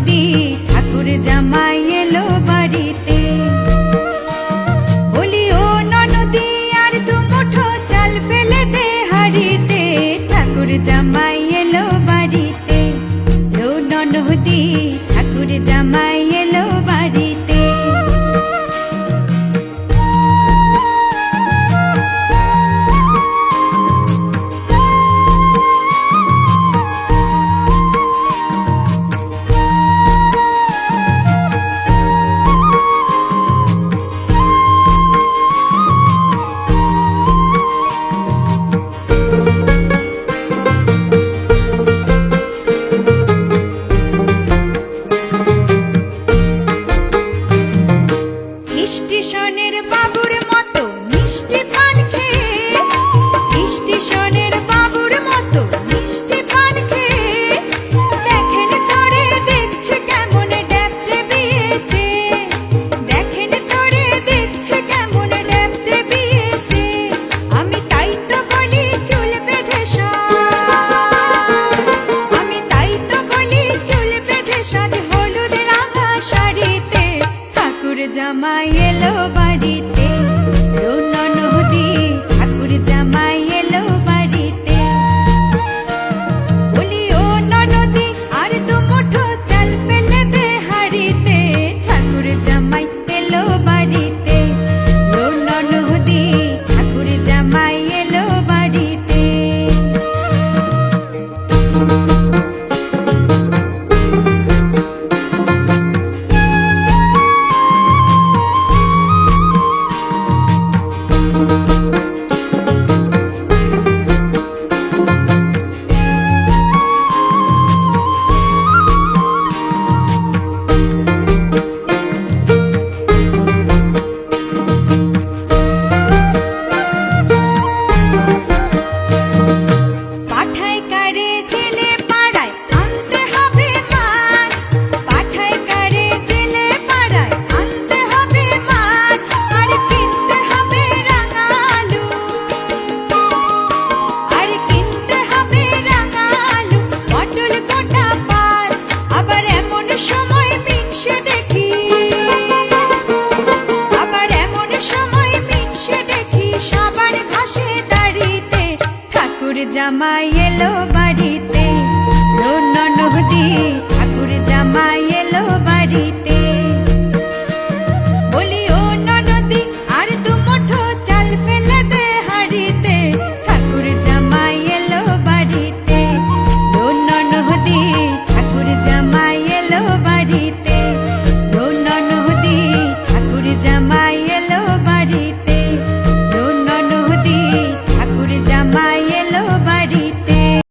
বৌদি ঠাকুর জামাই এলো বাড়িতে। বলি, ও ননদি, আর দু মুঠো চাল ফেলে দে হাড়িতে। ঠাকুর জামাই কন্ডিশনের বাবুর মতো মিষ্টি ঠাকুর জামাই এলো বাড়িতে। রোনা নদী ঠাকুর জামাই এলো জামাই এলো